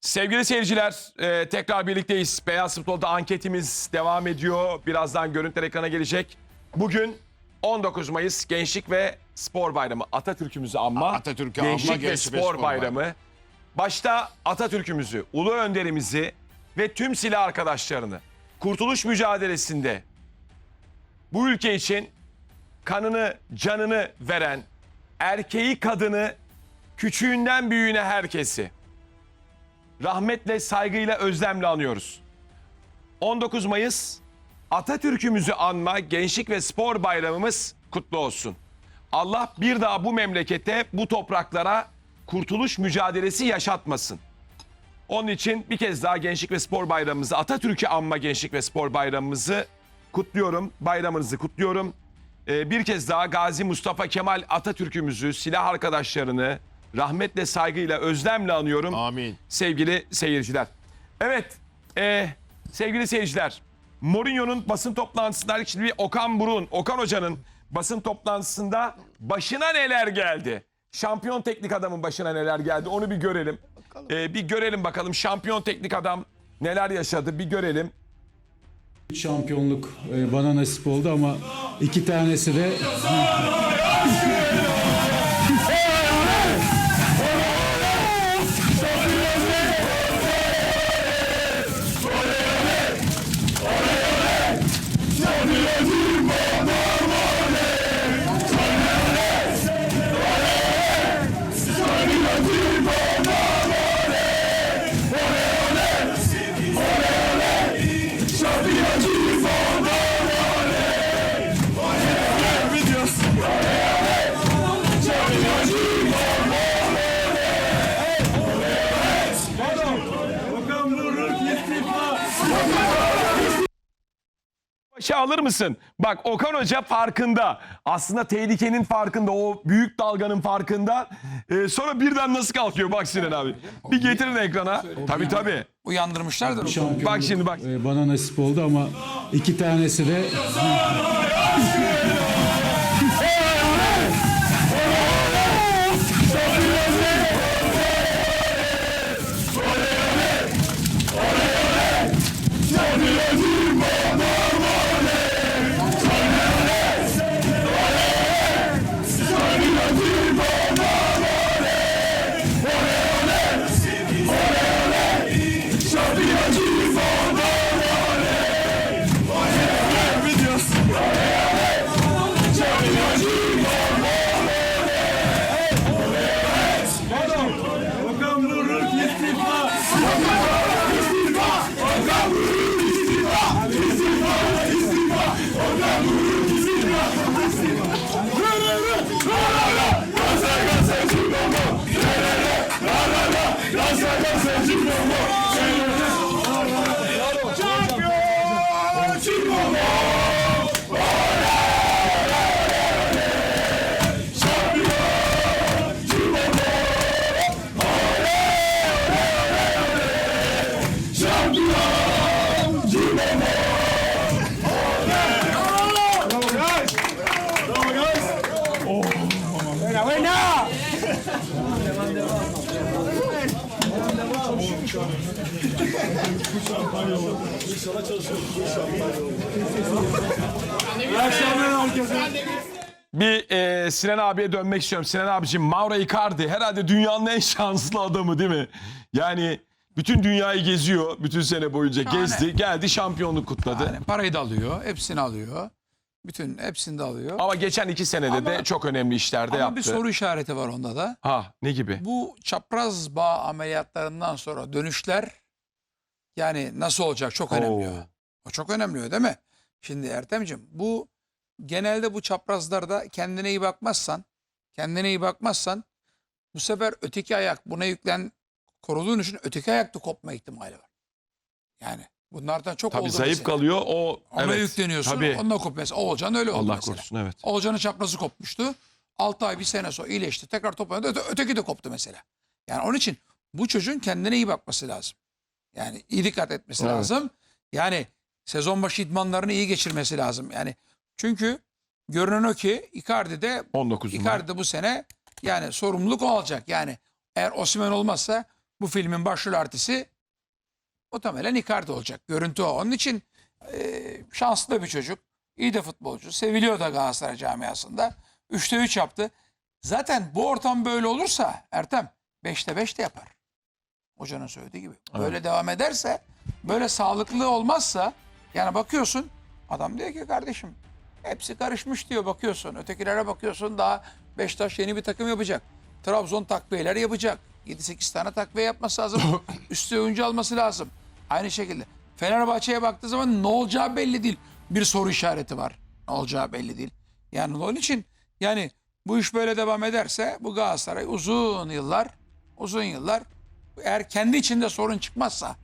Sevgili seyirciler, e, tekrar birlikteyiz. Beyaz Futbol'da anketimiz devam ediyor. Birazdan görüntüler ekrana gelecek. Bugün 19 Mayıs Gençlik ve Spor Bayramı. Atatürk'ümüzü anma. Atatürk'ü anma, Gençlik ve Gençlik ve Spor Spor Bayramı. Bayramı. Başta Atatürk'ümüzü, ulu önderimizi ve tüm silah arkadaşlarını kurtuluş mücadelesinde bu ülke için kanını, canını veren erkeği, kadını, küçüğünden büyüğüne herkesi rahmetle, saygıyla, özlemle anıyoruz. 19 Mayıs Atatürk'ümüzü anma Gençlik ve Spor Bayramımız kutlu olsun. Allah bir daha bu memlekete, bu topraklara kurtuluş mücadelesi yaşatmasın. Onun için bir kez daha Gençlik ve Spor Bayramımızı, Atatürk'ü anma Gençlik ve Spor Bayramımızı kutluyorum. Bayramınızı kutluyorum. Ee, bir kez daha Gazi Mustafa Kemal Atatürk'ümüzü, silah arkadaşlarını rahmetle, saygıyla, özlemle anıyorum Amin. sevgili seyirciler. Evet, e, sevgili seyirciler. Mourinho'nun basın toplantısında şimdi bir Okan Burun, Okan Hoca'nın basın toplantısında başına neler geldi? Şampiyon teknik adamın başına neler geldi? Onu bir görelim. E, bir görelim bakalım şampiyon teknik adam neler yaşadı bir görelim. Şampiyonluk e, bana nasip oldu ama iki tanesi de Başa alır mısın? Bak Okan Hoca farkında. Aslında tehlikenin farkında. O büyük dalganın farkında. E, sonra birden nasıl kalkıyor? Bak Sinan abi. Bir getirin ekrana. Tabii tabii. uyandırmışlardır. şampiyonluk Bak şimdi bak. e, bana nasip oldu ama iki tanesi de Bir e, Sinan abiye dönmek istiyorum. Sinan abicim Mauro Icardi herhalde dünyanın en şanslı adamı değil mi? Yani bütün dünyayı geziyor. Bütün sene boyunca gezdi. Geldi şampiyonluk kutladı. Yani parayı da alıyor, hepsini alıyor. Bütün hepsini de alıyor. Ama geçen iki senede de Ama- çok önemli işlerde Ama yaptı. bir soru işareti var onda da. Ha ne gibi? Bu çapraz bağ ameliyatlarından sonra dönüşler yani nasıl olacak çok önemli. O. O çok önemli değil mi? Şimdi Ertem'ciğim bu genelde bu çaprazlarda kendine iyi bakmazsan kendine iyi bakmazsan bu sefer öteki ayak buna yüklen koruduğun için öteki ayakta kopma ihtimali var. Yani bunlardan çok Tabii oldu zayıf mesela. kalıyor. O Ona evet. yükleniyorsun. Tabii. Onunla kopuyor. Mesela Oğulcan öyle oldu Allah mesela. korusun evet. Oğulcan'ın çaprazı kopmuştu. 6 ay bir sene sonra iyileşti. Tekrar toparladı. Öte, öteki de koptu mesela. Yani onun için bu çocuğun kendine iyi bakması lazım. Yani iyi dikkat etmesi Evet. lazım. Yani sezon başı idmanlarını iyi geçirmesi lazım. Yani çünkü görünen o ki Icardi de 19'unda. Icardi de bu sene yani sorumluluk o alacak. Yani eğer Osimhen olmazsa bu filmin başrol artisti muhtemelen Icardi olacak. Görüntü o. Onun için e, şanslı da bir çocuk. İyi de futbolcu. Seviliyor da Galatasaray camiasında. 3'te 3 yaptı. Zaten bu ortam böyle olursa Ertem 5'te 5 de yapar. Hocanın söylediği gibi. Böyle devam ederse böyle sağlıklı olmazsa yani bakıyorsun adam diyor ki kardeşim hepsi karışmış diyor bakıyorsun. Ötekilere bakıyorsun daha Beşiktaş yeni bir takım yapacak. Trabzon takviyeler yapacak. 7-8 tane takviye yapması lazım. Üstü oyuncu alması lazım. Aynı şekilde. Fenerbahçe'ye baktığı zaman ne olacağı belli değil. Bir soru işareti var. Ne olacağı belli değil. Yani onun için yani bu iş böyle devam ederse bu Galatasaray uzun yıllar uzun yıllar eğer kendi içinde sorun çıkmazsa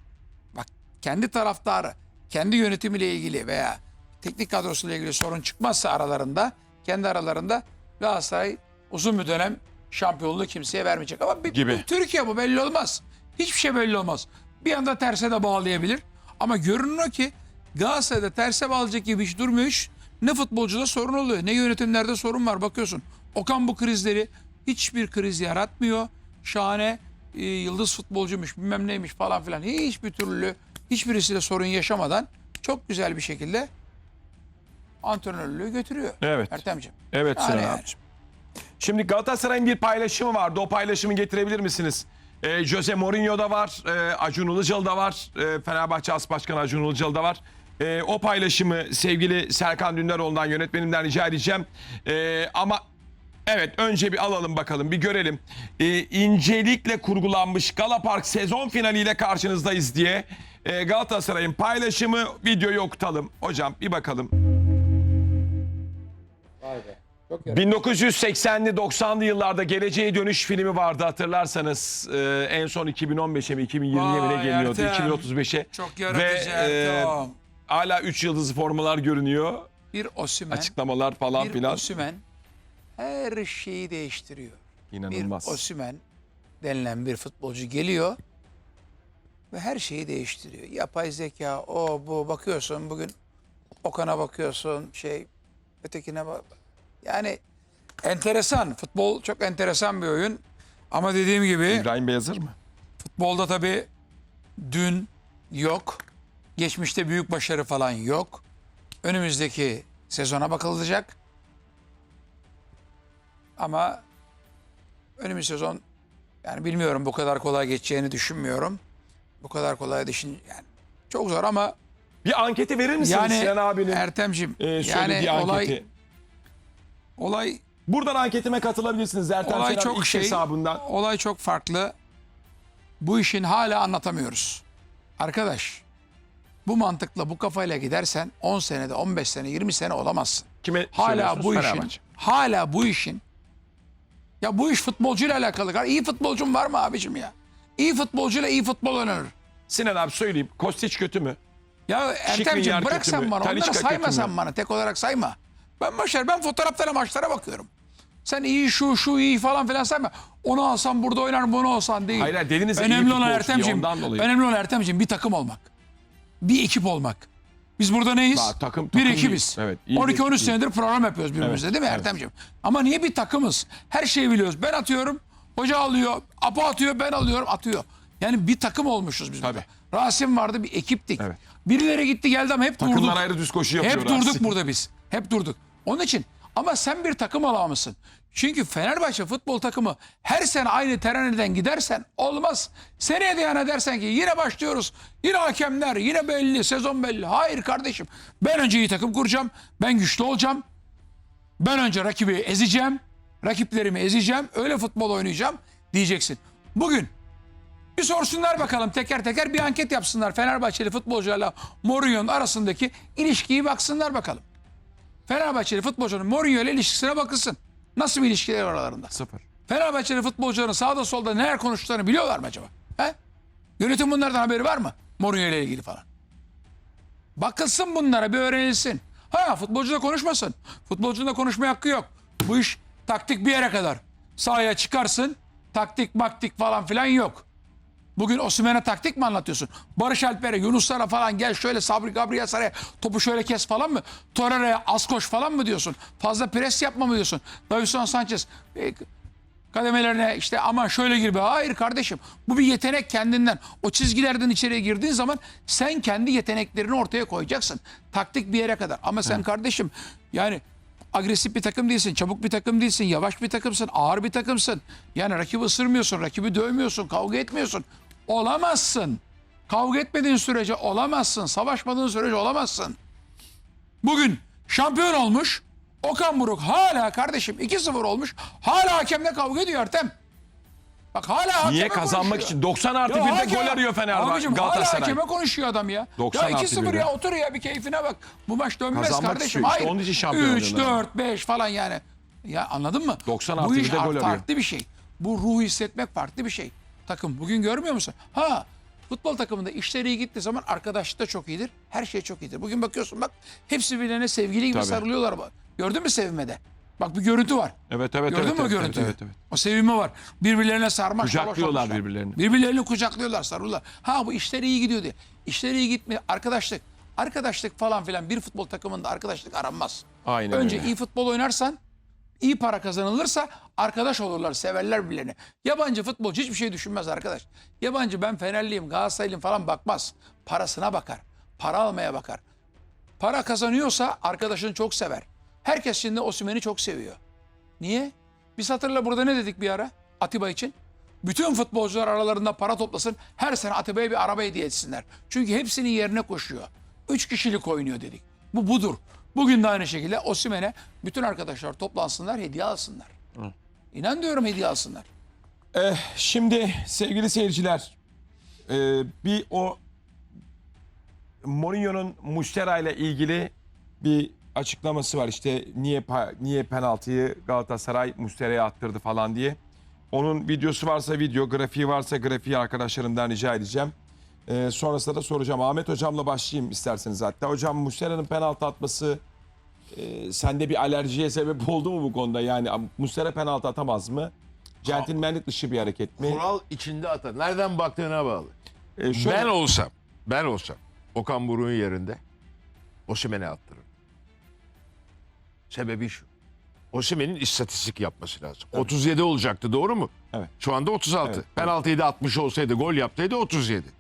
bak kendi taraftarı kendi yönetimiyle ilgili veya teknik kadrosuyla ilgili sorun çıkmazsa aralarında kendi aralarında Galatasaray uzun bir dönem şampiyonluğu kimseye vermeyecek. Ama bir, Gibi. Türkiye bu belli olmaz. Hiçbir şey belli olmaz. Bir anda terse de bağlayabilir. Ama görünüyor ki Galatasaray'da terse bağlayacak gibi hiç durmuyor. Ne futbolcuda sorun oluyor ne yönetimlerde sorun var bakıyorsun. Okan bu krizleri hiçbir kriz yaratmıyor. Şahane e, yıldız futbolcuymuş bilmem neymiş falan filan. Hiçbir türlü hiçbirisiyle sorun yaşamadan çok güzel bir şekilde antrenörlüğü götürüyor. Evet. Ertemciğim. Evet Sinan yani. abicim. Şimdi Galatasaray'ın bir paylaşımı vardı. O paylaşımı getirebilir misiniz? Ee, Jose Mourinho da var. E, Acun Ilıcalı da var. E, Fenerbahçe As Başkanı Acun Ilıcalı da var. E, o paylaşımı sevgili Serkan Dündaroğlu'ndan yönetmenimden rica edeceğim. E, ama evet önce bir alalım bakalım bir görelim. E, incelikle kurgulanmış Gala Park sezon finaliyle karşınızdayız diye e, Galatasaray'ın paylaşımı videoyu okutalım. Hocam bir bakalım. 1980'li 90'lı yıllarda Geleceğe Dönüş filmi vardı hatırlarsanız. Ee, en son 2015'e mi 2020'ye mi ne Vay geliyordu? Ertem. 2035'e. Çok yaratıcı Ve, Ertem. Hala 3 yıldızlı formalar görünüyor. Bir Osimen, Açıklamalar falan bir filan. Osimen her şeyi değiştiriyor. İnanılmaz. Bir Osimen denilen bir futbolcu geliyor ve her şeyi değiştiriyor. Yapay zeka, o bu bakıyorsun bugün Okan'a bakıyorsun, şey ötekine bak. Yani enteresan. Futbol çok enteresan bir oyun. Ama dediğim gibi İbrahim Bey hazır mı? Futbolda tabii dün yok. Geçmişte büyük başarı falan yok. Önümüzdeki sezona bakılacak. Ama önümüz sezon yani bilmiyorum bu kadar kolay geçeceğini düşünmüyorum. Bu kadar kolay düşün yani çok zor ama Bir anketi verir misiniz yani Sinan abinin Ertemcim e, yani söylediği olay anketi? olay Buradan anketime katılabilirsiniz Ertem olay Şener çok şey. hesabından. Olay çok farklı. Bu işin hala anlatamıyoruz. Arkadaş bu mantıkla bu kafayla gidersen 10 senede 15 sene 20 sene olamazsın. Kime Hala söylüyorsunuz? bu işin Fenerbahçe. hala bu işin ya bu iş futbolcuyla alakalı. İyi futbolcun var mı abicim ya? İyi futbolcuyla iyi futbol oynanır. Sinan abi söyleyeyim. Kostiç kötü mü? Ya Ertemciğim bırak sen bana onları sayma sen bana tek olarak sayma. Ben başarı ben fotoğraflara maçlara bakıyorum. Sen iyi şu şu iyi falan filan sayma. Onu alsan burada oynar bunu olsan değil. Hayır, hayır, dediniz Önemli olan Ertemciğim. Önemli olan Ertemciğim bir takım olmak. Bir ekip olmak. Biz burada neyiz? Aa, takım- bir takım ekibiz. değil. Evet, iyi bir 12-13 ekip senedir program yapıyoruz birbirimizle Evet, değil mi evet. Ertemciğim? Ama niye bir takımız? Her şeyi biliyoruz. Ben atıyorum, hoca alıyor, Apo atıyor, ben alıyorum, atıyor. Yani bir takım olmuşuz biz burada. Rasim vardı bir ekiptik. Evet. Birileri gitti geldi ama hep Takımlar durduk. ayrı düz koşu yapıyor. Hep durduk Rasim. burada biz. Hep durduk. Onun için ama sen bir takım alamazsın. Çünkü Fenerbahçe futbol takımı her sene aynı tereneden gidersen olmaz. Seneye de yani dersen ki yine başlıyoruz. Yine hakemler yine belli sezon belli. Hayır kardeşim ben önce iyi takım kuracağım. Ben güçlü olacağım. Ben önce rakibi ezeceğim. Rakiplerimi ezeceğim. Öyle futbol oynayacağım diyeceksin. Bugün bir sorsunlar bakalım teker teker bir anket yapsınlar. Fenerbahçeli futbolcularla Mourinho'nun arasındaki ilişkiyi baksınlar bakalım. Fenerbahçeli futbolcunun Mourinho ile ilişkisine bakılsın. Nasıl bir ilişkiler var aralarında? Sıfır. Fenerbahçeli futbolcuların sağda solda neler konuştuklarını biliyorlar mı acaba? He? Yönetim bunlardan haberi var mı? Mourinho ile ilgili falan. Bakılsın bunlara bir öğrenilsin. Ha futbolcu da konuşmasın. Futbolcunun da konuşmaya hakkı yok. Bu iş taktik bir yere kadar. Sahaya çıkarsın. Taktik maktik falan filan yok. Bugün Osimhen'e taktik mi anlatıyorsun? Barış Alper'e, Yunuslara falan gel şöyle Sabri Gabriel Saray'a topu şöyle kes falan mı? Torreira'ya az koş falan mı diyorsun? Fazla pres yapma mı diyorsun? Davison Sanchez e, kademelerine işte aman şöyle gir be. Hayır kardeşim. Bu bir yetenek kendinden. O çizgilerden içeriye girdiğin zaman sen kendi yeteneklerini ortaya koyacaksın. Taktik bir yere kadar. Ama sen kardeşim yani agresif bir takım değilsin, çabuk bir takım değilsin, yavaş bir takımsın, ağır bir takımsın. Yani rakibi ısırmıyorsun, rakibi dövmüyorsun, kavga etmiyorsun. Olamazsın. Kavga etmediğin sürece olamazsın. Savaşmadığın sürece olamazsın. Bugün şampiyon olmuş. Okan Buruk hala kardeşim 2-0 olmuş. Hala hakemle kavga ediyor Ertem. Bak hala hakeme Niye kazanmak konuşuyor. için 90 artı Ya 1'de hakem- gol arıyor Fenerbahçe Abicim hala Galatasaray. hakeme konuşuyor adam ya. 90 ya artı 2-0 birde. ya otur ya bir keyfine bak. Bu maç dönmez Kazanmak kardeşim. istiyor. İşte onun için şampiyon 3, oluyorlar. 4, 5 falan yani. Ya anladın mı? 90 Bu artı iş birde gol arıyor. farklı bir şey. Bu ruhu hissetmek farklı bir şey. Takım bugün görmüyor musun? Ha futbol takımında işleri iyi gittiği zaman arkadaşlık da çok iyidir. Her şey çok iyidir. Bugün bakıyorsun bak hepsi birbirlerine sevgili gibi Tabii. sarılıyorlar. Gördün mü sevmede? Bak bir görüntü var. Evet evet Gördün evet. mü evet, görüntüyü? Evet, evet, evet. O sevimi var. Birbirlerine sarmaş Kucaklıyorlar birbirlerini. Birbirlerini kucaklıyorlar, sarılıyorlar. Ha bu işleri iyi gidiyor diye. İşleri iyi gitmiyor. Arkadaşlık. Arkadaşlık falan filan bir futbol takımında arkadaşlık aranmaz. Aynen Önce öyle. iyi futbol oynarsan, iyi para kazanılırsa arkadaş olurlar, severler birbirlerini. Yabancı futbolcu hiçbir şey düşünmez arkadaş. Yabancı ben Fenerliyim, Galatasaraylıyım falan bakmaz. Parasına bakar. Para almaya bakar. Para kazanıyorsa arkadaşını çok sever. Herkes şimdi Osimhen'i çok seviyor. Niye? Biz hatırla burada ne dedik bir ara Atiba için? Bütün futbolcular aralarında para toplasın. Her sene Atiba'ya bir araba hediye etsinler. Çünkü hepsinin yerine koşuyor. Üç kişilik oynuyor dedik. Bu budur. Bugün de aynı şekilde Osimhen'e bütün arkadaşlar toplansınlar, hediye alsınlar. İnan diyorum hediye alsınlar. Eh, şimdi sevgili seyirciler e, bir o Mourinho'nun Mustera ile ilgili bir açıklaması var. İşte niye niye penaltıyı Galatasaray Mustera'ya attırdı falan diye. Onun videosu varsa video, grafiği varsa grafiği arkadaşlarımdan rica edeceğim. E, sonrasında da soracağım. Ahmet hocamla başlayayım isterseniz hatta. Hocam Mustera'nın penaltı atması e, sende bir alerjiye sebep oldu mu bu konuda? Yani Mustera penaltı atamaz mı? Centilmenlik dışı bir hareket mi? Kural içinde atar. Nereden baktığına bağlı. E, şöyle- Ben olsam, ben olsam Okan Buruk'un yerinde Osimhen'e attırırım. Sebebi şu. Osimhen'in istatistik yapması lazım. 37 olacaktı doğru mu? Evet. Şu anda 36. Evet, Penaltıyı da 60 olsaydı gol yaptıydı 37.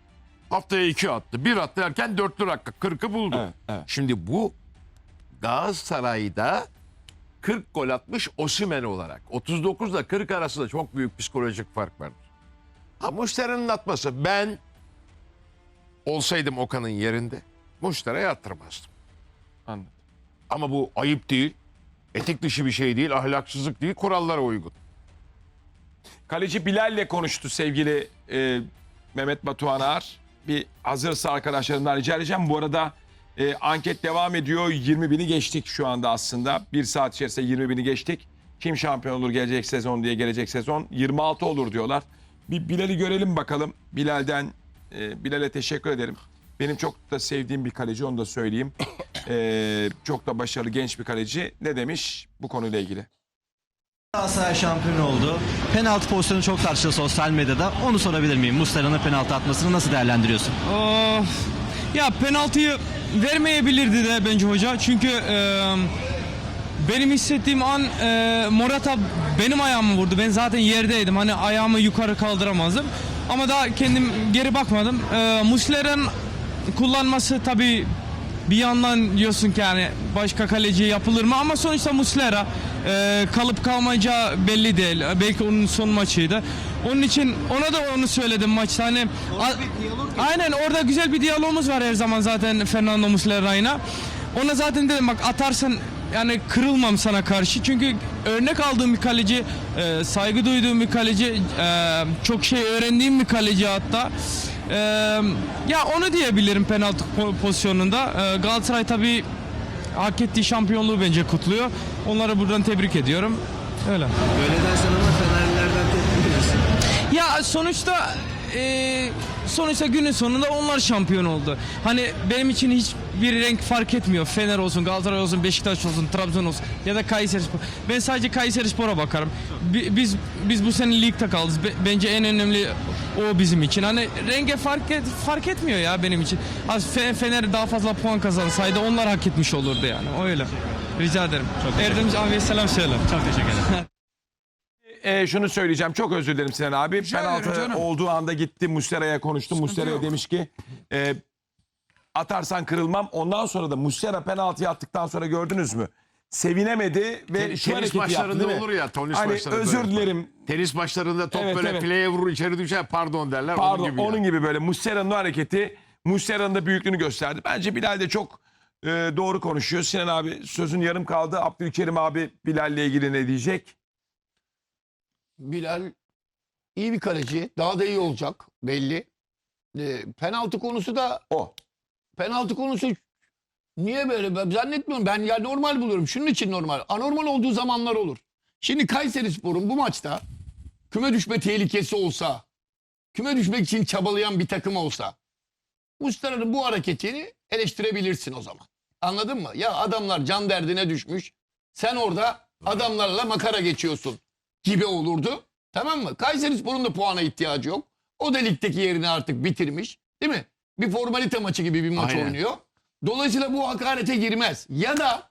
Haftaya 2 attı. 1 attı derken 4 dakika 40'ı buldu. Evet, evet. Şimdi bu Galatasaray'da 40 gol atmış Osimhen olarak. 39 ile 40 arasında çok büyük psikolojik fark vardır. Ha Muştera'nın atması ben olsaydım Okan'ın yerinde Muştera'ya attırmazdım. Anladım. Ama bu ayıp değil, etik dışı bir şey değil, ahlaksızlık değil, kurallara uygun. Kaleci Bilal'le konuştu sevgili e, Mehmet Batuhan Ağar. Bir hazırsa arkadaşlarımdan rica edeceğim. Bu arada e, anket devam ediyor. 20 bini geçtik şu anda aslında. Bir saat içerisinde 20 bini geçtik. Kim şampiyon olur gelecek sezon diye gelecek sezon. 26 olur diyorlar. Bir Bilal'i görelim bakalım. Bilal'den e, Bilal'e teşekkür ederim. Benim çok da sevdiğim bir kaleci onu da söyleyeyim. E, çok da başarılı genç bir kaleci. Ne demiş bu konuyla ilgili? Galatasaray şampiyon oldu. Penaltı pozisyonu çok tartışıldı sosyal medyada. Onu sorabilir miyim? Muslera'nın penaltı atmasını nasıl değerlendiriyorsun? Aa, ya penaltıyı vermeyebilirdi de bence hoca. Çünkü e, benim hissettiğim an e, Morata benim ayağımı vurdu. Ben zaten yerdeydim. Hani ayağımı yukarı kaldıramazdım. Ama daha kendim geri bakmadım. E, Muslera'nın kullanması tabii bir yandan diyorsun ki yani başka kaleci yapılır mı ama sonuçta Muslera e, kalıp kalmayacağı belli değil. Belki onun son maçıydı. Onun için ona da onu söyledim maçta hani a- aynen orada güzel bir diyalogumuz var her zaman zaten Fernando Muslera'yla. Ona zaten dedim bak atarsan yani kırılmam sana karşı. Çünkü örnek aldığım bir kaleci, e, saygı duyduğum bir kaleci, e, çok şey öğrendiğim bir kaleci hatta. E, ya onu diyebilirim penaltı po- pozisyonunda. E, Galatasaray tabii hak ettiği şampiyonluğu bence kutluyor. Onları buradan tebrik ediyorum. Öyle. Öyle dersen ama Fenerlilerden tepki gelirsin. Ya sonuçta e, sonuçta günün sonunda onlar şampiyon oldu. Hani benim için hiçbir renk fark etmiyor. Fener olsun, Galatasaray olsun, Beşiktaş olsun, Trabzon olsun ya da Kayserispor. Ben sadece Kayserispor'a bakarım. Bi- Biz biz bu sene ligde kaldık. Be- Bence en önemli o bizim için. Hani renge fark et, fark etmiyor ya benim için. Az Fe- Fener daha fazla puan kazansaydı onlar hak etmiş olurdu yani. Öyle. Rica ederim. Erdemci abiye selam söyle. Çok teşekkür ederim. e, şunu söyleyeceğim. Çok özür dilerim Sinan abi. Rica Penaltı ederim canım. olduğu anda gitti Muslera'ya konuştu. Muslera'ya yok. demiş ki e, atarsan kırılmam. Ondan sonra da Muslera penaltıyı attıktan sonra gördünüz mü? Sevinemedi ve Tenis şu hareketi yaptı maçlarında değil mi? olur ya, tenis hani maçlarında özür böyle. dilerim Tenis maçlarında top Evet, böyle evet. fileye vurur içeri düşer pardon derler. Pardon onun onun gibi. gibi, ya. böyle Muslera'nın o hareketi Muslera'nın da büyüklüğünü gösterdi. Bence Bilal de çok e, doğru konuşuyor. Sinan abi sözün yarım kaldı. Abdülkerim abi Bilal'le ilgili ne diyecek? Bilal iyi bir kaleci. Daha da iyi olacak belli. E, penaltı konusu da O. penaltı konusu niye böyle ben zannetmiyorum. Ben ya normal buluyorum. Şunun için normal. Anormal olduğu zamanlar olur. Şimdi Kayseri Spor'un bu maçta küme düşme tehlikesi olsa, küme düşmek için çabalayan bir takım olsa, Mustara'nın bu hareketini eleştirebilirsin o zaman. Anladın mı? Ya adamlar can derdine düşmüş. Sen orada adamlarla makara geçiyorsun gibi olurdu. Tamam mı? Kayseri Spor'un da puana ihtiyacı yok. O da ligdeki yerini artık bitirmiş. Değil mi? Bir formalite maçı gibi bir maç Aynen. oynuyor. Dolayısıyla bu hakarete girmez. Ya da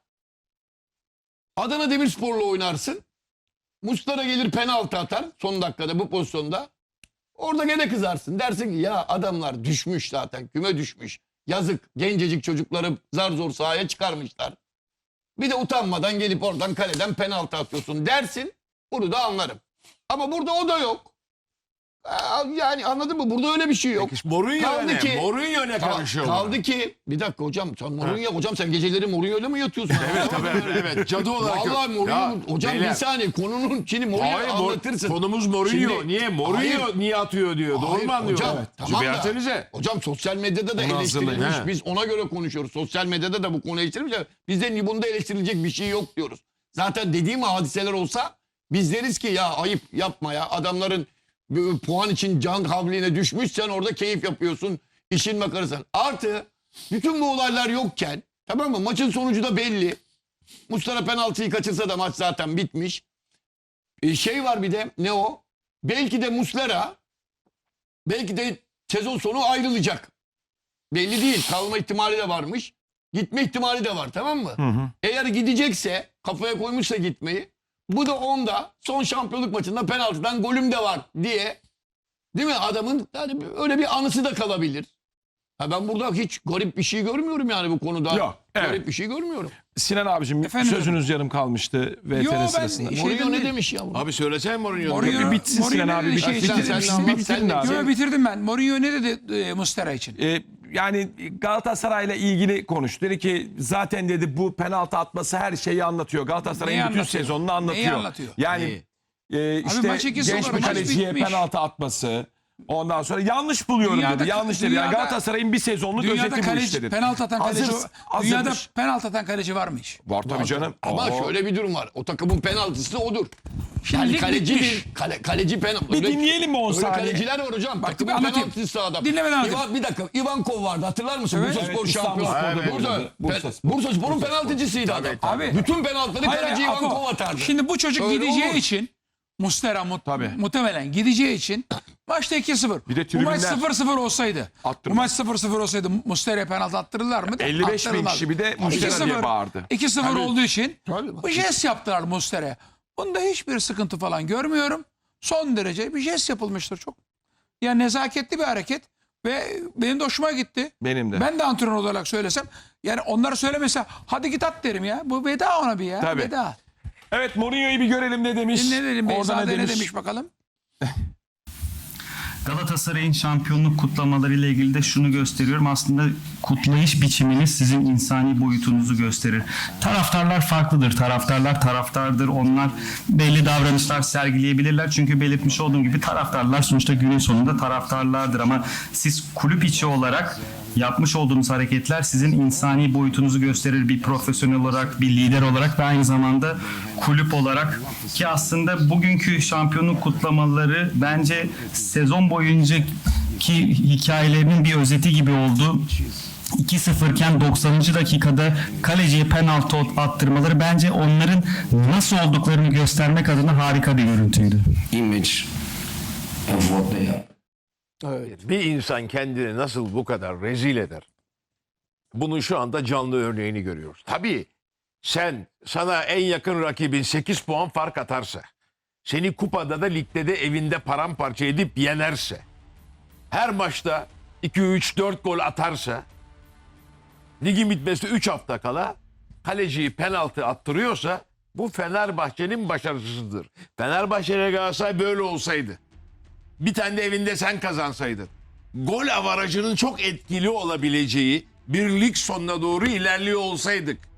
Adana Demirspor'la oynarsın. Mustara gelir penaltı atar son dakikada bu pozisyonda. Orada gene kızarsın. Dersin ki ya adamlar düşmüş zaten küme düşmüş. Yazık gencecik çocukları zar zor sahaya çıkarmışlar. Bir de utanmadan gelip oradan kaleden penaltı atıyorsun dersin. Bunu da anlarım. Ama burada o da yok. Aa, Yani anladın mı? Burada öyle bir şey yok. Peki, Mourinho Kaldı ne? ki- Mourinho ne Kal- karışıyor? kaldı ki bir dakika hocam sen Mourinho hocam sen geceleri Mourinho'yla mı yatıyorsun? Evet tabii evet, evet. Cadı olarak. Vallahi Mourinho Ya, hocam beyler, bir saniye konunun şimdi Mourinho Hayır, Mor- anlatırsın. konumuz Mourinho. Şimdi- niye? Mourinho Hayır. niye atıyor diyor. Doğru Hayır, mu anlıyorum? hocam, tamam da- versenize. Hocam sosyal medyada da Onu hazırlayın, eleştirilmiş. he. Biz ona göre konuşuyoruz. Sosyal medyada da bu konu eleştirilmiş. Bizde bunda eleştirilecek bir şey yok diyoruz. Zaten dediğim hadiseler olsa biz deriz ki ya ayıp yapma ya. Adamların puan için can havliğine düşmüş sen orada keyif yapıyorsun. işin makarasın. Artı bütün bu olaylar yokken tamam mı? Maçın sonucu da belli. Muslera penaltıyı kaçırsa da maç zaten bitmiş. E, şey var bir de ne o? Belki de Muslera belki de sezon sonu ayrılacak. Belli değil. Kalma ihtimali de varmış. Gitme ihtimali de var tamam mı? Eğer gidecekse kafaya koymuşsa gitmeyi bu da onda son şampiyonluk maçında penaltıdan golüm de var diye değil mi adamın yani öyle bir anısı da kalabilir. Ha ben burada hiç garip bir şey görmüyorum yani bu konuda. Yok, evet. Garip bir şey görmüyorum. Sinan abicim Efendim? sözünüz yarım kalmıştı VTR Yo, ben sırasında. şey- Mourinho ne demiş ya? bu? Abi söylesene Mourinho. Mourinho- bitsin Mourinho Sinan abi. şey bitirin sen de- abi. Yo, bitirdim ben. Mourinho ne dedi e, Mustera için? Ee, yani Galatasaray'la ilgili konuştu. Dedi ki zaten dedi bu penaltı atması her şeyi anlatıyor. Galatasaray'ın bütün anlatıyor? sezonunu anlatıyor. Neyi anlatıyor? Yani e, işte maç 2-0, genç bir maç kaleciye bitmiş. penaltı atması. Ondan sonra yanlış buluyorum Dünyada- dedi. Yanlış dedi. Yani Galatasaray'ın bir sezonluk özeti bu kaleci, işte dedi. penaltı atan kaleci, Hazır- dünyada penaltı atan kaleci varmış. Var tabii canım. Ama Oo. şöyle bir durum var. O takımın penaltısı odur. Şimdi Yani lig kaleci bitmiş. bir kale, kaleci penaltı. Bir dinleyelim mi on Öyle saniye? kaleciler var hocam. Bak, Takımın penaltısı adam. Dinlemeden anlatayım. İvan, bir dakika. Ivankov vardı hatırlar mısın? Evet. Bursa Evet, Spor şampiyonu. Bursa, oynadı. Bursa Bursa, Spor. Bursa Spor'un penaltıcısıydı adam. Abi. Bütün penaltıları kaleci Ivankov atardı. Şimdi bu çocuk Öyle gideceği için Mustera mu- Tabii. muhtemelen gideceği için maçta 2-0. Bir de bu maç tribünler- 0-0 olsaydı. Bu maç 0-0 olsaydı Mustera'ya penaltı attırırlar mı? 55 bin kişi bir de Muslera diye bağırdı. 2-0 olduğu için Tabii. bu jest yaptılar Mustera'ya. Bunda hiçbir sıkıntı falan görmüyorum. Son derece bir jest yapılmıştır çok. Ya nezaketli bir hareket ve benim de hoşuma gitti. Benim de. Ben de antrenör olarak söylesem yani onlara söylemese hadi git at derim ya. Bu veda ona bir ya. Tabii. Veda. Evet Mourinho'yu bir görelim ne demiş. Dinleyelim Orada Beyzade ne demiş bakalım. Galatasaray'ın şampiyonluk kutlamalarıyla ilgili de şunu gösteriyorum. Aslında kutlayış biçiminiz sizin insani boyutunuzu gösterir. Taraftarlar farklıdır. Taraftarlar taraftardır. Onlar belli davranışlar sergileyebilirler. Çünkü belirtmiş olduğum gibi taraftarlar sonuçta günün sonunda taraftarlardır. Ama siz kulüp içi olarak yapmış olduğunuz hareketler sizin insani boyutunuzu gösterir. Bir profesyonel olarak, bir lider olarak ve aynı zamanda kulüp olarak ki aslında bugünkü şampiyonluk kutlamaları bence sezon boyuncaki hikayelerinin bir özeti gibi oldu. 2-0 iken 90. dakikada kaleciye penaltı attırmaları bence onların nasıl olduklarını göstermek adına harika bir görüntüydü. image of what they are. Bir insan kendini nasıl bu kadar rezil eder? Bunun şu anda canlı örneğini görüyoruz. Tabii sen sana en yakın rakibin 8 puan fark atarsa, seni kupada da ligde de evinde paramparça edip yenerse, her maçta 2-3-4 gol atarsa, ligin bitmesi 3 hafta kala kaleciyi penaltı attırıyorsa bu Fenerbahçe'nin başarısızdır. Fenerbahçe ile Galatasaray böyle olsaydı. Bir tane de evinde sen kazansaydın. Gol avarajının çok etkili olabileceği bir lig sonuna doğru ilerliyor olsaydık.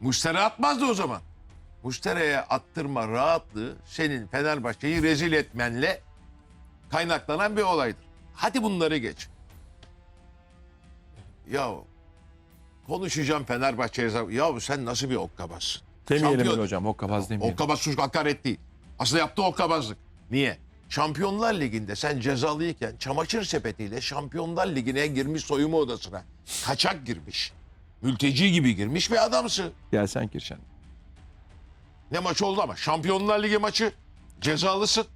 Muştera atmazdı o zaman. Muştera'ya attırma rahatlığı senin Fenerbahçe'yi rezil etmenle kaynaklanan bir olaydır. Hadi bunları geç. Ya konuşacağım Fenerbahçe'ye. Ya sen nasıl bir okkabazsın? Demeyelim Şampiyon- hocam. Hokkabaz demeyelim. Hokkabaz çocuk hakaret değil. Aslında yaptığı hokkabazlık. Niye? Şampiyonlar Ligi'nde sen cezalıyken çamaşır sepetiyle Şampiyonlar Ligi'ne girmiş soyunma odasına. Kaçak girmiş. Mülteci gibi girmiş bir adamsın. Gel sen Kirşen. Ne maç oldu ama Şampiyonlar Ligi maçı cezalısın.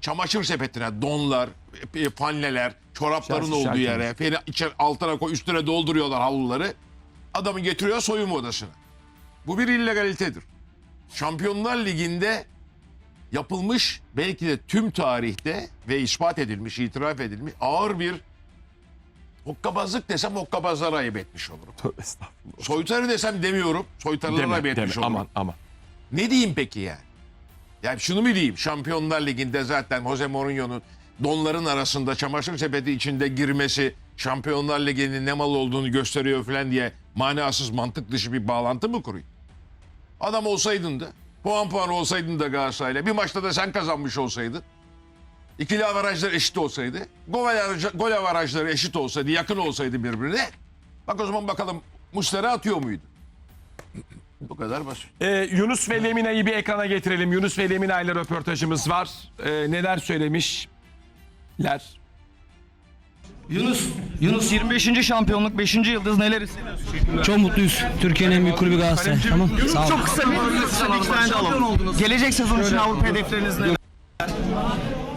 Çamaşır sepetine donlar, e, fanleler, çorapların Şarkı, olduğu şarkı. yere, fena, içeri, altına koy, üstüne dolduruyorlar havluları. Adamı getiriyor soyunma odasına. Bu bir illegalitedir. Şampiyonlar Ligi'nde yapılmış belki de tüm tarihte ve ispat edilmiş, itiraf edilmiş ağır bir hokkabazlık desem hokkabazlara ayıp etmiş olurum. Tövbe estağfurullah. Soytarı desem demiyorum, soytarılara Deme, ayıp deme. etmiş olurum. Aman aman. Ne diyeyim peki yani? Yani şunu mu diyeyim? Şampiyonlar Ligi'nde zaten Jose Mourinho'nun donların arasında çamaşır sepeti içinde girmesi Şampiyonlar Ligi'nin ne mal olduğunu gösteriyor falan diye manasız mantık dışı bir bağlantı mı kurayım? Adam olsaydın da puan puan olsaydın da Galatasaray'la bir maçta da sen kazanmış olsaydın ikili avarajlar eşit olsaydı gol, avaraj- gol avarajları eşit olsaydı yakın olsaydı birbirine bak o zaman bakalım Muslera atıyor muydu? Bu kadar basit. Ee, Yunus ve Lemina'yı bir ekrana getirelim. Yunus ve Lemina ile röportajımız var. Ee, neler söylemişler? Yunus, Yunus 25. şampiyonluk 5. yıldız neler hissediyorsun? Çok mutluyuz. Türkiye'nin en büyük kulübü Galatasaray. Tamam. Sağ ol. Çok kısa bir şampiyon oldunuz. Gelecek sezon için Avrupa hedefleriniz ne?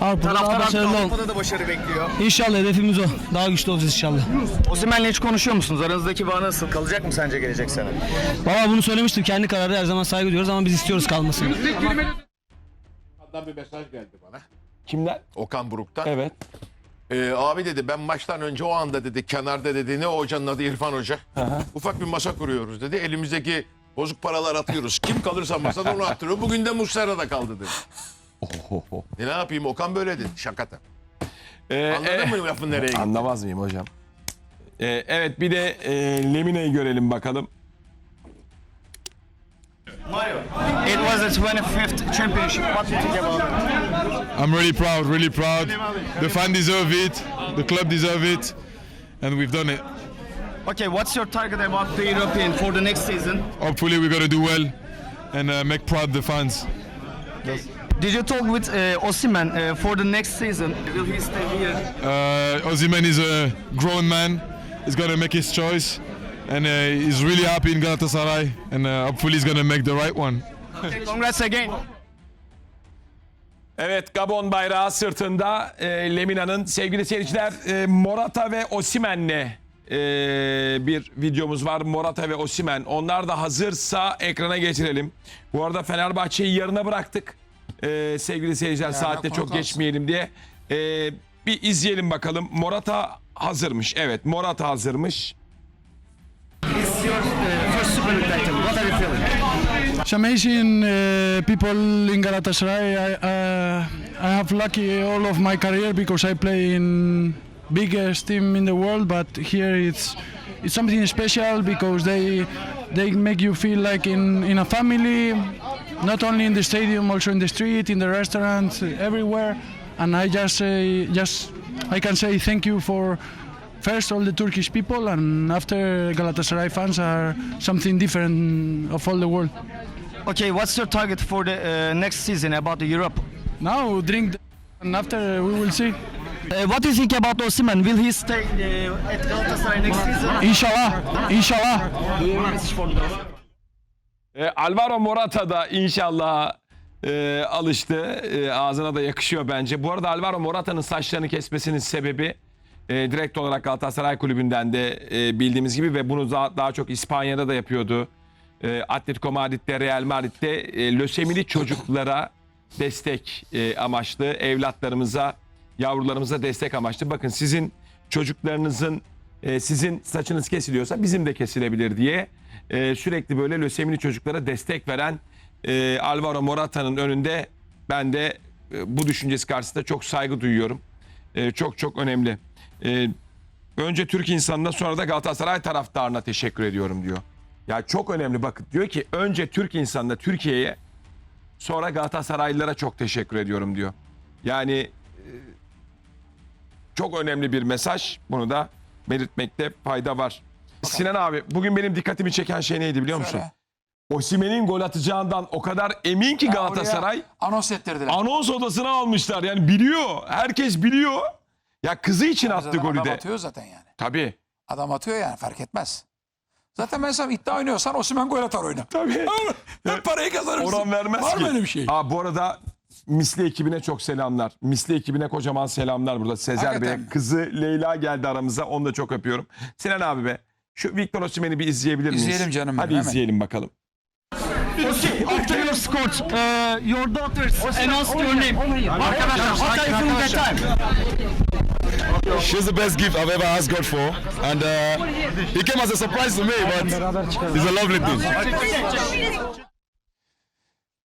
Avrupa daha Taraftar başarılı ol. Avrupa'da da başarı bekliyor. İnşallah hedefimiz o. Daha güçlü olacağız inşallah. Osimhen'le hiç konuşuyor musunuz? Aranızdaki bağ nasıl? Kalacak mı sence gelecek sene? Baba bunu söylemiştim. Kendi kararı her zaman saygı duyuyoruz ama biz istiyoruz kalmasını. Ondan bir mesaj geldi bana. Kimler? Okan Buruk'tan. Evet. Ee, abi dedi ben maçtan önce o anda dedi kenarda dedi ne o hocanın adı İrfan Hoca. Ufak bir masa kuruyoruz dedi. Elimizdeki bozuk paralar atıyoruz. Kim kalırsa masada onu attırıyor. Bugün de Muslera da kaldı dedi. E ne yapayım Okan böyle dedi. Şakata. Ee, Anladın e- mı lafın nereye gitti? Anlamaz mıyım hocam? Ee, evet bir de e, Lemina'yı görelim bakalım. It was the 25th championship. What do you think about it? I'm really proud, really proud. The fan deserve it, the club deserve it, and we've done it. Okay, what's your target about the European for the next season? Hopefully, we're gonna do well and uh, make proud the fans. Did you talk with uh, Osimhen uh, for the next season? Will he stay here? Uh, Ozyman is a grown man. He's gonna make his choice, and uh, he's really happy in Galatasaray, and uh, hopefully, he's gonna make the right one. Okay, congrats again. Evet Gabon bayrağı sırtında e, Lemina'nın sevgili seyirciler e, Morata ve Osimen'le e, bir videomuz var. Morata ve Osimen. Onlar da hazırsa ekrana getirelim. Bu arada Fenerbahçe'yi yarına bıraktık. E, sevgili seyirciler saatte çok geçmeyelim diye. E, bir izleyelim bakalım. Morata hazırmış. Evet Morata hazırmış. It's your uh, first Super League title. What are you feeling? It's amazing uh, people in Galatasaray. I, uh, I have lucky all of my career because I play in biggest team in the world, but here it's it's something special because they they make you feel like in, in a family, not only in the stadium, also in the street, in the restaurants, everywhere. And I just say just I can say thank you for first all the Turkish people and after Galatasaray fans are something different of all the world. Okay, what's your target for the uh, next season about the Europe? Now drink the and after we will see. Uh, what do you think about Osimhen? Will he stay uh, at Galatasaray next season? For those? E, Alvaro Morata da inşallah e, alıştı. E, ağzına da yakışıyor bence. Bu arada Alvaro Morata'nın saçlarını kesmesinin sebebi e, direkt olarak Galatasaray Kulübü'nden de e, bildiğimiz gibi ve bunu daha, daha çok İspanya'da da yapıyordu. E, Atletico Madrid'de, Real Madrid'de e, lösemili çocuklara destek e, amaçlı, evlatlarımıza, yavrularımıza destek amaçlı. Bakın sizin çocuklarınızın, e, sizin saçınız kesiliyorsa bizim de kesilebilir diye e, sürekli böyle lösemili çocuklara destek veren e, Alvaro Morata'nın önünde ben de e, bu düşüncesi karşısında çok saygı duyuyorum. E, çok çok önemli. E, önce Türk insanına sonra da Galatasaray taraftarına teşekkür ediyorum diyor. Ya çok önemli bakın diyor ki önce Türk insanına Türkiye'ye sonra Galatasaraylılara çok teşekkür ediyorum diyor. Yani e, çok önemli bir mesaj. Bunu da belirtmekte fayda var. Sinan abi bugün benim dikkatimi çeken şey neydi biliyor musun? Söyle. Osimhen'in gol atacağından o kadar emin ki Galatasaray Oraya Anons ettirdiler. anons odasına almışlar. Yani biliyor. Herkes biliyor. Ya kızı için attı Zaten golü adam de. atıyor zaten yani. Tabii. Adam atıyor yani fark etmez. Zaten ben sana iddia oynuyorsan Osimhen gol atar oyna. Tabii. Hep parayı kazanırsın. Oran vermez Var ki. mı öyle bir şey? Aa, bu arada Misli ekibine çok selamlar. Misli ekibine kocaman selamlar burada. Sezer Hakikaten Bey. mi? Kızı Leyla geldi aramıza. Onu da çok öpüyorum. Sinan abi be. Şu Victor Osimhen'i bir izleyebilir miyiz? İzleyelim canım Hadi benim, hemen. izleyelim bakalım. After your scored, uh, your daughters announced your name. Arkadaşlar, what are you feeling that time? She's the best gift I've ever asked God for, and uh, it came as a surprise to me, but it's a lovely thing.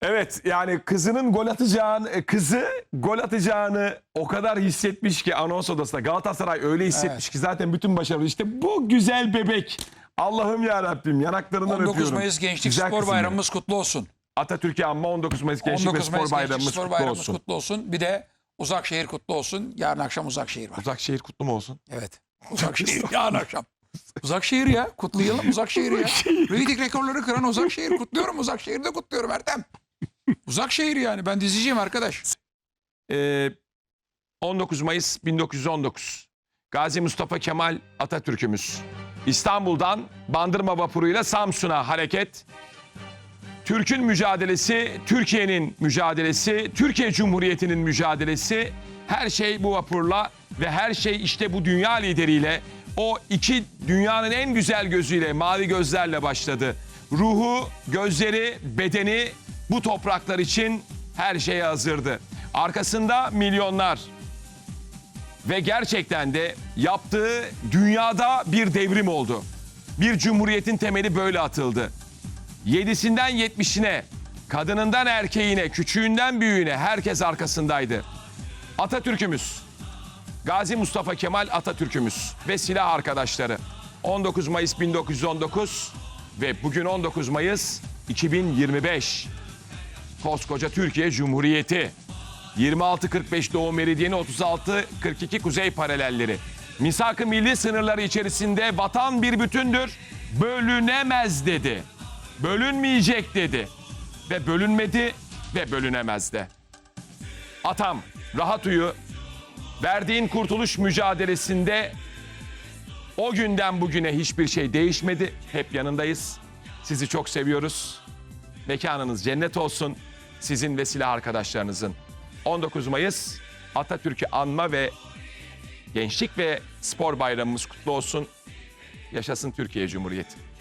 Evet yani kızının gol atacağını, kızı gol atacağını o kadar hissetmiş ki anons odasında. Galatasaray öyle hissetmiş ki zaten bütün başarılı. İşte bu güzel bebek. Allah'ım ya Rabbim yanaklarından 19 öpüyorum. Mayıs Gençlik Güzel Spor Bayramımız kutlu olsun. Atatürk'e anma 19 Mayıs Gençlik 19 ve Spor Mayıs Gençlik Bayramımız Spor kutlu Bayramımız olsun. kutlu olsun. Bir de Uzakşehir kutlu olsun. Yarın akşam Uzakşehir var. Uzakşehir kutlu mu olsun? Evet. Uzakşehir yarın akşam. Uzakşehir ya. Kutlayalım Uzakşehir ya. Reyting rekorları kıran Uzakşehir. Kutluyorum Uzakşehir'i de kutluyorum Ertem. Uzakşehir yani. Ben diziciyim arkadaş. Ee, 19 Mayıs 1919. Gazi Mustafa Kemal Atatürk'ümüz. İstanbul'dan Bandırma vapuruyla Samsun'a hareket. Türk'ün mücadelesi, Türkiye'nin mücadelesi, Türkiye Cumhuriyeti'nin mücadelesi. Her şey bu vapurla ve her şey işte bu dünya lideriyle o iki dünyanın en güzel gözüyle, mavi gözlerle başladı. Ruhu, gözleri, bedeni bu topraklar için her şeye hazırdı. Arkasında milyonlar, ve gerçekten de yaptığı dünyada bir devrim oldu. Bir cumhuriyetin temeli böyle atıldı. Yedisinden yetmişine, kadınından erkeğine, küçüğünden büyüğüne herkes arkasındaydı. Atatürk'ümüz, Gazi Mustafa Kemal Atatürk'ümüz ve silah arkadaşları. 19 Mayıs 1919 ve bugün 19 Mayıs 2025. Koskoca Türkiye Cumhuriyeti. 26.45 Doğu Meridyeni 36.42 Kuzey paralelleri. Misak-ı milli sınırları içerisinde vatan bir bütündür, bölünemez dedi. Bölünmeyecek dedi. Ve bölünmedi ve bölünemez de. Atam, rahat uyu. Verdiğin kurtuluş mücadelesinde o günden bugüne hiçbir şey değişmedi. Hep yanındayız. Sizi çok seviyoruz. Mekanınız cennet olsun. Sizin ve silah arkadaşlarınızın. 19 Mayıs Atatürk'ü anma ve Gençlik ve Spor Bayramımız kutlu olsun. Yaşasın Türkiye Cumhuriyeti.